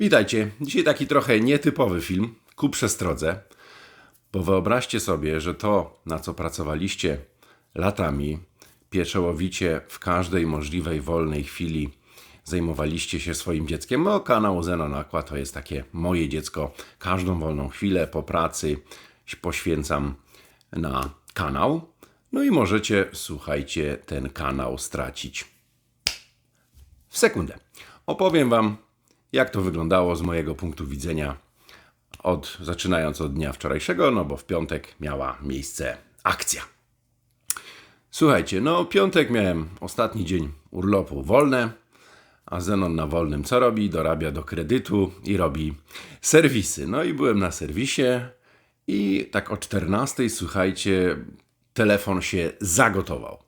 Witajcie. Dzisiaj taki trochę nietypowy film ku przestrodze, bo wyobraźcie sobie, że to, na co pracowaliście latami, pieczołowicie w każdej możliwej wolnej chwili zajmowaliście się swoim dzieckiem. No, kanał Zenon Aqua to jest takie moje dziecko. Każdą wolną chwilę po pracy poświęcam na kanał. No i możecie, słuchajcie, ten kanał stracić w sekundę. Opowiem Wam, jak to wyglądało z mojego punktu widzenia, od, zaczynając od dnia wczorajszego, no bo w piątek miała miejsce akcja. Słuchajcie, no piątek miałem ostatni dzień urlopu wolne, a Zenon na wolnym co robi? Dorabia do kredytu i robi serwisy. No i byłem na serwisie i tak o 14, słuchajcie, telefon się zagotował.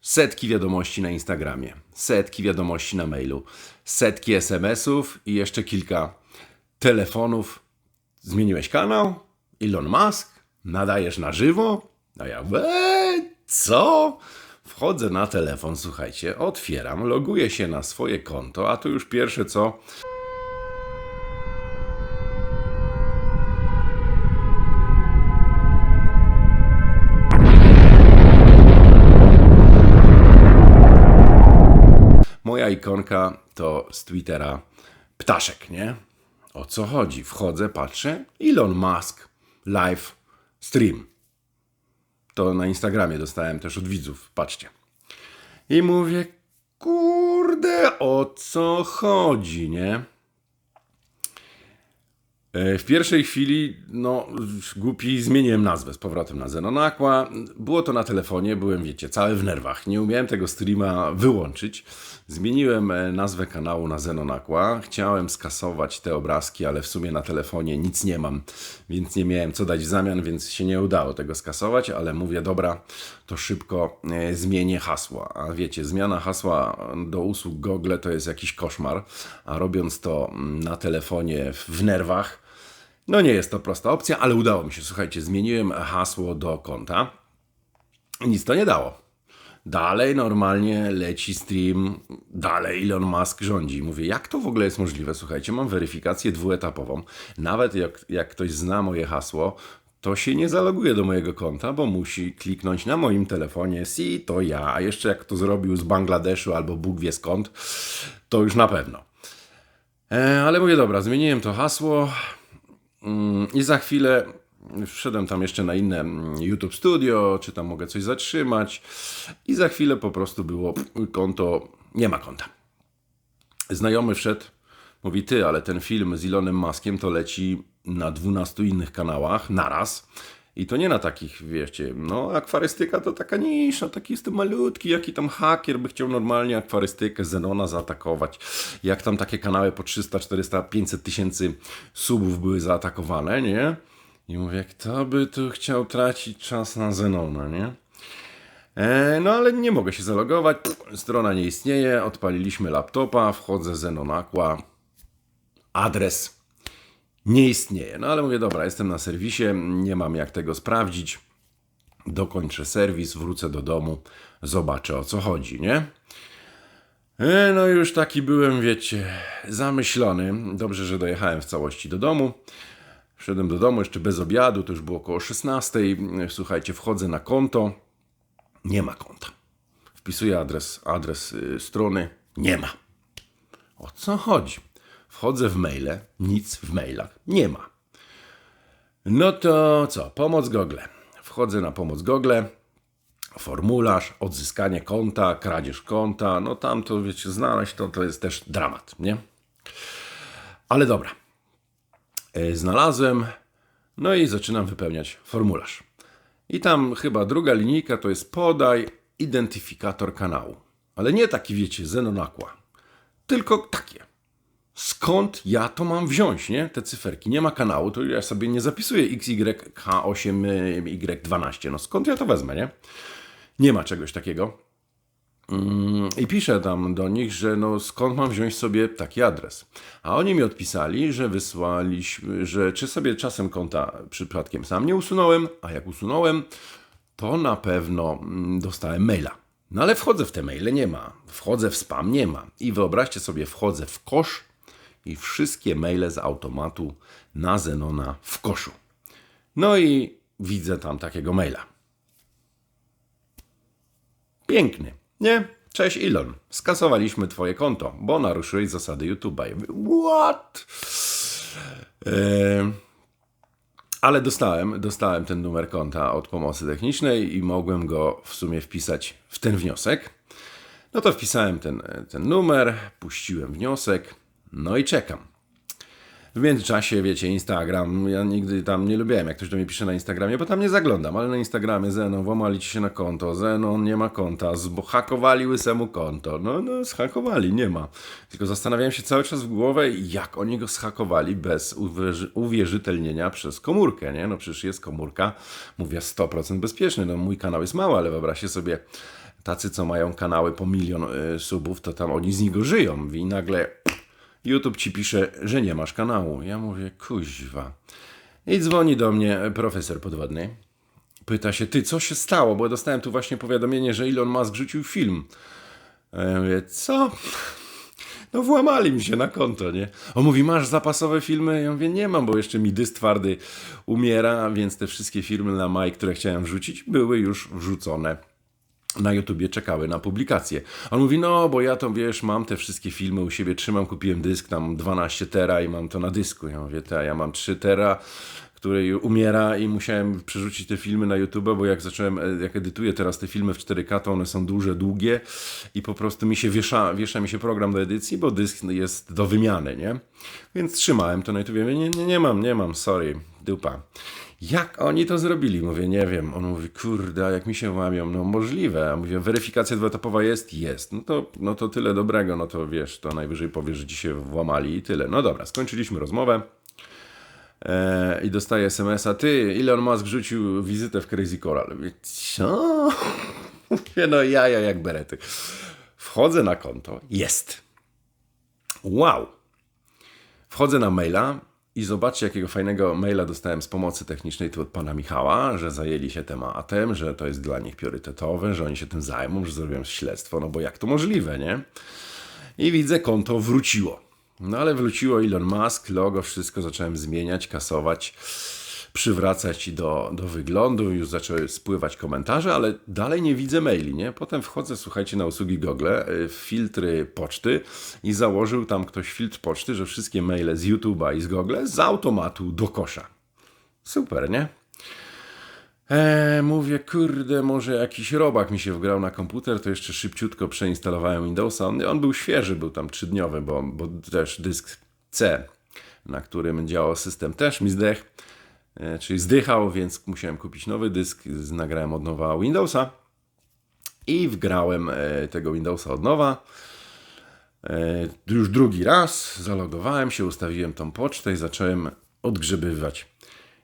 Setki wiadomości na Instagramie, setki wiadomości na mailu, setki SMS-ów i jeszcze kilka telefonów. Zmieniłeś kanał? Elon Musk? Nadajesz na żywo? A ja, eee, co? Wchodzę na telefon, słuchajcie, otwieram, loguję się na swoje konto, a tu już pierwsze co. Moja ikonka to z Twittera ptaszek, nie? O co chodzi? Wchodzę, patrzę. Elon Musk live stream. To na Instagramie dostałem też od widzów, patrzcie. I mówię, kurde, o co chodzi, nie? E, W pierwszej chwili, no, głupi, zmieniłem nazwę z powrotem na Zenonakła. Było to na telefonie, byłem, wiecie, cały w nerwach. Nie umiałem tego streama wyłączyć. Zmieniłem e, nazwę kanału na Zenonakła. Chciałem skasować te obrazki, ale w sumie na telefonie nic nie mam, więc nie miałem co dać w zamian, więc się nie udało tego skasować, ale mówię, dobra, to szybko e, zmienię hasła. A wiecie, zmiana hasła do usług Google to jest jakiś koszmar, a robiąc to mm, na telefonie w- w nerwach, no nie jest to prosta opcja, ale udało mi się. Słuchajcie, zmieniłem hasło do konta. Nic to nie dało. Dalej normalnie leci stream, dalej Elon Musk rządzi. Mówię, jak to w ogóle jest możliwe? Słuchajcie, mam weryfikację dwuetapową. Nawet jak, jak ktoś zna moje hasło, to się nie zaloguje do mojego konta, bo musi kliknąć na moim telefonie si to ja, a jeszcze jak to zrobił z Bangladeszu albo Bóg wie skąd, to już na pewno. E, ale mówię, dobra, zmieniłem to hasło i za chwilę wszedłem tam jeszcze na inne mm, YouTube Studio, czy tam mogę coś zatrzymać i za chwilę po prostu było konto, nie ma konta. Znajomy wszedł, mówi, ty, ale ten film z Elonem Muskiem to leci na 12 innych kanałach naraz. I to nie na takich, wiecie, no akwarystyka to taka nisza, taki jestem malutki, jaki tam haker by chciał normalnie akwarystykę Zenona zaatakować. Jak tam takie kanały po 300, 400, 500 tysięcy subów były zaatakowane, nie? I mówię, kto by tu chciał tracić czas na Zenona, nie? E, no ale nie mogę się zalogować, strona nie istnieje, odpaliliśmy laptopa, wchodzę Zenon Aqua, adres nie istnieje. No ale mówię, dobra, jestem na serwisie, nie mam jak tego sprawdzić. Dokończę serwis, wrócę do domu, zobaczę o co chodzi, nie? E, no już taki byłem, wiecie, zamyślony. Dobrze, że dojechałem w całości do domu. Wszedłem do domu jeszcze bez obiadu, to już było około 16. Słuchajcie, wchodzę na konto, nie ma konta. Wpisuję adres, adres y, strony, nie ma. O co chodzi? Wchodzę w maile, nic w mailach nie ma. No to co? Pomoc Google. Wchodzę na pomoc Google, formularz, odzyskanie konta, kradzież konta. No tam to wiecie, znaleźć to, to jest też dramat, nie? Ale dobra. E, Znalazłem, no i zaczynam wypełniać formularz. I tam chyba druga linijka to jest podaj identyfikator kanału. Ale nie taki, wiecie, Zenonakła. Tylko takie skąd ja to mam wziąć, nie? Te cyferki. Nie ma kanału, to ja sobie nie zapisuję XYK8Y12. No skąd ja to wezmę, nie? Nie ma czegoś takiego. Mm, I piszę tam do nich, że no skąd mam wziąć sobie taki adres. A oni mi odpisali, że wysłaliśmy, że czy sobie czasem konta przypadkiem sam nie usunąłem, a jak usunąłem, to na pewno mm, dostałem maila. No ale wchodzę w te maile, nie ma. Wchodzę w spam, nie ma. I wyobraźcie sobie, wchodzę w kosz i wszystkie maile z automatu na Zenona w koszu. No i widzę tam takiego maila. Piękny, nie? Cześć Elon, skasowaliśmy twoje konto, bo naruszyłeś zasady YouTube'a. What? Eee, ale dostałem, dostałem ten numer konta od pomocy technicznej i mogłem go w sumie wpisać w ten wniosek. No to wpisałem ten, ten numer, puściłem wniosek, no i czekam. W międzyczasie, wiecie, Instagram, ja nigdy tam nie lubiłem, jak ktoś do mnie pisze na Instagramie, bo tam nie zaglądam, ale na Instagramie Zenon, włamali ci się na konto, Zenon nie ma konta, bo hakowali łysemu konto. No, no, zhakowali, nie ma. Tylko zastanawiałem się cały czas w głowę, jak oni go zhakowali bez uwierzy- uwierzytelnienia przez komórkę, nie? No przecież jest komórka, mówię, 100% bezpieczny. No mój kanał jest mały, ale wyobraźcie sobie, tacy, co mają kanały po milion y, subów, to tam oni z niego żyją i nagle YouTube ci pisze, że nie masz kanału. Ja mówię, kuźwa. I dzwoni do mnie profesor podwodny. Pyta się, ty, co się stało? Bo dostałem tu właśnie powiadomienie, że Elon Musk rzucił film. A ja mówię, co? No włamali mi się na konto, nie? On mówi, masz zapasowe filmy? Ja mówię, nie mam, bo jeszcze mi dysk twardy umiera, więc te wszystkie filmy na maj, które chciałem wrzucić, były już wrzucone na YouTubie czekały na publikację. On mówi, no bo ja to wiesz, mam te wszystkie filmy u siebie, trzymam, kupiłem dysk, tam 12 tera i mam to na dysku. Ja mówię, ta, ja mam 3 tera, który umiera i musiałem przerzucić te filmy na YouTube, bo jak zacząłem, e, jak edytuję teraz te filmy w 4K, to one są duże, długie i po prostu mi się wiesza, wiesza mi się program do edycji, bo dysk jest do wymiany, nie? Więc trzymałem to na YouTube. Nie, nie, nie mam, nie mam, sorry, dupa. Jak oni to zrobili? Mówię, nie wiem. On mówi, kurde, jak mi się łamią? No możliwe. A mówię, weryfikacja dwuetapowa jest? Jest. No to, no to tyle dobrego, no to wiesz, to najwyżej powiesz, że ci się włamali i tyle. No dobra, skończyliśmy rozmowę. Eee, I dostaję SMS-a, ty, Elon Musk rzucił wizytę w Crazy Coral. Co? Mówię, no jaja jak berety. Wchodzę na konto, jest. Wow. Wchodzę na maila i zobaczcie, jakiego fajnego maila dostałem z pomocy technicznej tu od pana Michała, że zajęli się tematem, że to jest dla nich priorytetowe, że oni się tym zajmą, że zrobią śledztwo, no bo jak to możliwe, nie? I widzę, konto wróciło. No ale wróciło Elon Musk, logo, wszystko zacząłem zmieniać, kasować, przywracać do, do wyglądu, już zaczęły spływać komentarze, ale dalej nie widzę maili, nie? Potem wchodzę, słuchajcie, na usługi Google, y, filtry poczty i założył tam ktoś filtr poczty, że wszystkie maile z YouTube'a i z Google z automatu do kosza. Super, nie? Eee, mówię, kurde, może jakiś robak mi się wgrał na komputer, to jeszcze szybciutko przeinstalowałem Windowsa. On, on był świeży, był tam trzydniowy, bo, bo też dysk C, na którym działał system, też mi zdechł, e, czyli zdychał, więc musiałem kupić nowy dysk, nagrałem od nowa Windowsa i wgrałem e, tego Windowsa od nowa. E, już drugi raz zalogowałem się, ustawiłem tą pocztę i zacząłem odgrzebywać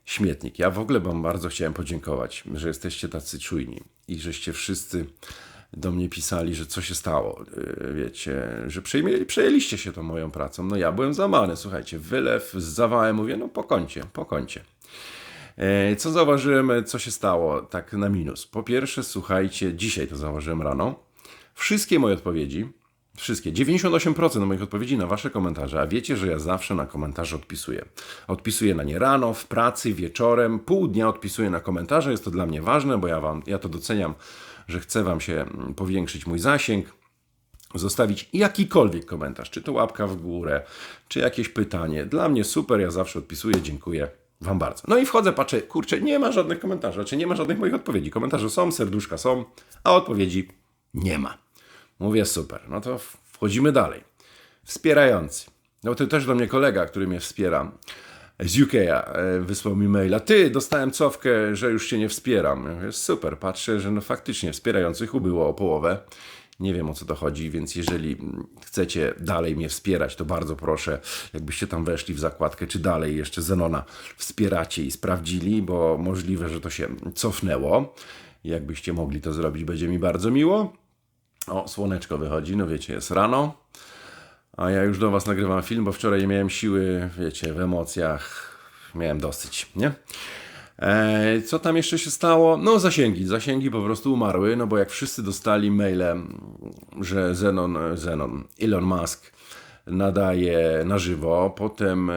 śmietnik. Ja w ogóle Wam bardzo chciałem podziękować, że jesteście tacy czujni i żeście wszyscy do mnie pisali, że co się stało, yy, wiecie, że przejmie, przejęliście się tą moją pracą. No ja byłem zamany, słuchajcie, wylew zawałem, mówię, no po kącie, po kącie. E, Co zauważyłem, e, co się stało tak na minus? Po pierwsze, słuchajcie, dzisiaj to zauważyłem rano. Wszystkie moje odpowiedzi, wszystkie, 98% moich odpowiedzi na wasze komentarze, a wiecie, że ja zawsze na komentarze odpisuję. Odpisuję na nie rano, w pracy, wieczorem, pół dnia odpisuję na komentarze. Jest to dla mnie ważne, bo ja, wam, ja to doceniam, że chcę wam się mm, powiększyć mój zasięg zostawić jakikolwiek komentarz, czy to łapka w górę, czy jakieś pytanie. Dla mnie super, ja zawsze odpisuję, dziękuję Wam bardzo. No i wchodzę, patrzę, kurczę, nie ma żadnych komentarzy, czy nie ma żadnych moich odpowiedzi. Komentarze są, serduszka są, a odpowiedzi nie ma. Mówię, super, no to wchodzimy dalej. Wspierający. No to też do mnie kolega, który mnie wspiera z UK e, wysłał mi maila. Ty, dostałem cofkę, że już się nie wspieram. Ja mówię, super, patrzę, że no faktycznie wspierających ubyło o połowę. Nie wiem o co to chodzi, więc jeżeli chcecie dalej mnie wspierać, to bardzo proszę, jakbyście tam weszli w zakładkę, czy dalej jeszcze Zenona wspieracie i sprawdzili, bo możliwe, że to się cofnęło. Jakbyście mogli to zrobić, będzie mi bardzo miło. O, słoneczko wychodzi, no wiecie, jest rano. A ja już do Was nagrywam film, bo wczoraj nie miałem siły, wiecie, w emocjach. Miałem dosyć, nie? E, co tam jeszcze się stało? No, zasięgi. Zasięgi po prostu umarły, no bo jak wszyscy dostali maile, że Zenon, Zenon, Elon Musk nadaje na żywo. Potem e,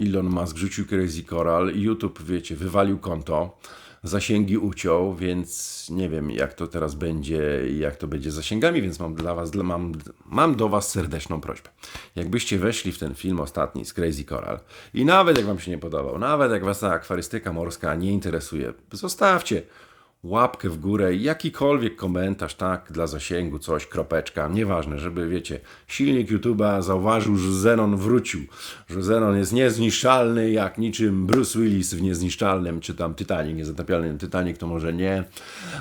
Elon Musk rzucił Crazy Coral. YouTube, wiecie, wywalił konto. Zasięgi uciął, więc nie wiem, jak to teraz będzie jak to będzie z zasięgami, więc mam dla was, mam, mam do was serdeczną prośbę. Jakbyście weszli w ten film ostatni z Crazy Coral i nawet jak wam się nie podobał, nawet jak was ta akwarystyka morska nie interesuje, zostawcie łapkę w górę jakikolwiek komentarz, tak, dla zasięgu, coś, kropeczka, nieważne, żeby, wiecie, silnik YouTube'a zauważył, że Zenon wrócił, że Zenon jest niezniszczalny, jak niczym Bruce Willis w Niezniszczalnym, czy tam Titanic, niezatapialnym Titanic, to może nie,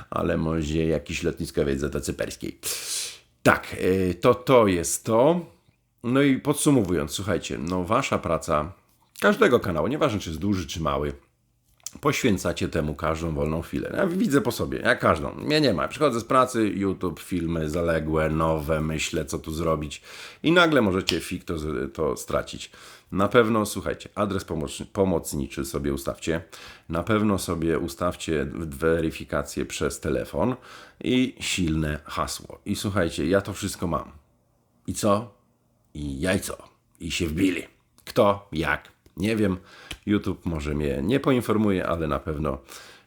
ale może jakiś lotniskowiec Zatoce Perskiej. Tak, y, to to jest to. No i podsumowując, słuchajcie, no wasza praca, każdego kanału, nieważne czy jest duży, czy mały, poświęcacie temu każdą wolną chwilę. Ja widzę po sobie, ja każdą. Mnie nie ma. Przychodzę z pracy, YouTube, filmy zaległe, nowe, myślę, co tu zrobić i nagle możecie fik to, to stracić. Na pewno, słuchajcie, adres pomoc, pomocniczy sobie ustawcie. Na pewno sobie ustawcie weryfikację przez telefon i silne hasło. I słuchajcie, ja to wszystko mam. I co? I jajco. I się wbili. Kto? Jak? Nie wiem. YouTube może mnie nie poinformuje, ale na pewno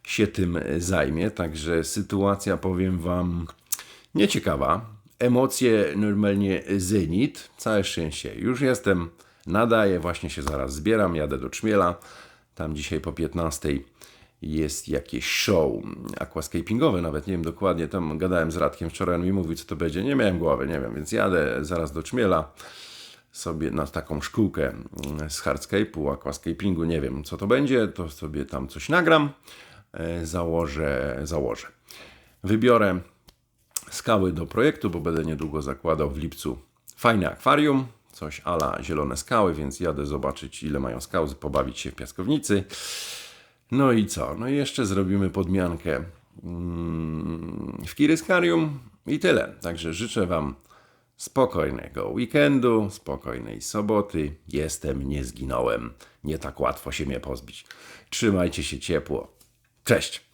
się tym zajmie. Także sytuacja, powiem Wam, nieciekawa. Emocje normalnie zenit. Całe szczęście. Już jestem. Nadaję, właśnie się zaraz zbieram. Jadę do Czmiela. Tam dzisiaj po 15 jest jakieś show aquascapingowe, nawet nie wiem dokładnie, tam gadałem z Radkiem wczoraj, on mi mówi co to będzie, nie miałem głowy, nie wiem, więc jadę zaraz do Czmiela sobie na taką szkółkę mm, z hardscape'u, aquascapingu, nie wiem co to będzie, to sobie tam coś nagram, e, założę, założę. Wybiorę skały do projektu, bo będę niedługo zakładał w lipcu fajne akwarium, coś ala zielone skały, więc jadę zobaczyć ile mają skał, pobawić się w piaskownicy. No i co? No i jeszcze zrobimy podmiankę mm, w Kiryskarium i tyle. Także życzę Wam spokojnego weekendu, spokojnej soboty. Jestem, nie zginąłem. Nie tak łatwo się mnie pozbić. Trzymajcie się ciepło. Cześć!